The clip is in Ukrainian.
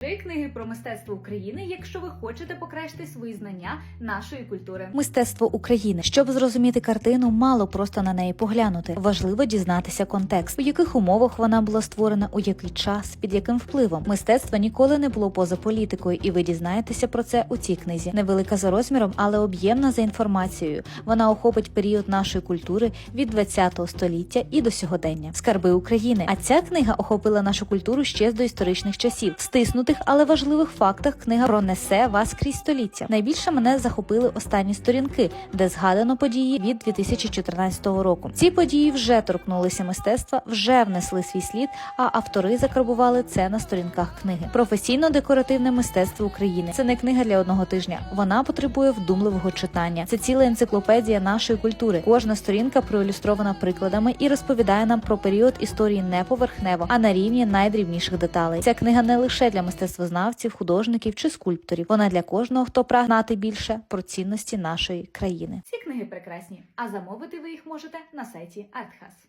Три книги про мистецтво України, якщо ви хочете покращити свої знання нашої культури. Мистецтво України. Щоб зрозуміти картину, мало просто на неї поглянути. Важливо дізнатися контекст, у яких умовах вона була створена, у який час, під яким впливом. Мистецтво ніколи не було поза політикою, і ви дізнаєтеся про це у цій книзі. Невелика за розміром, але об'ємна за інформацією. Вона охопить період нашої культури від 20 століття і до сьогодення. Скарби України. А ця книга охопила нашу культуру ще з доісторичних часів. Стиснутих, але важливих фактах книга пронесе вас крізь століття. Найбільше мене захопили останні сторінки, де згадано події від 2014 року. Ці події вже торкнулися мистецтва, вже внесли свій слід, а автори закарбували це на сторінках книги. Професійно-декоративне мистецтво України. Це не книга для одного тижня. Вона потребує вдумливого читання. Це ціла енциклопедія нашої культури. Кожна сторінка проілюстрована прикладами і розповідає нам про період історії не поверхнево, а на рівні найдрібніших деталей. Ця книга не лише для мистецтвознавців, художників чи скульпторів. Вона для кожного, хто прагнати більше про цінності нашої країни. Ці книги прекрасні, а замовити ви їх можете на сайті Артхас.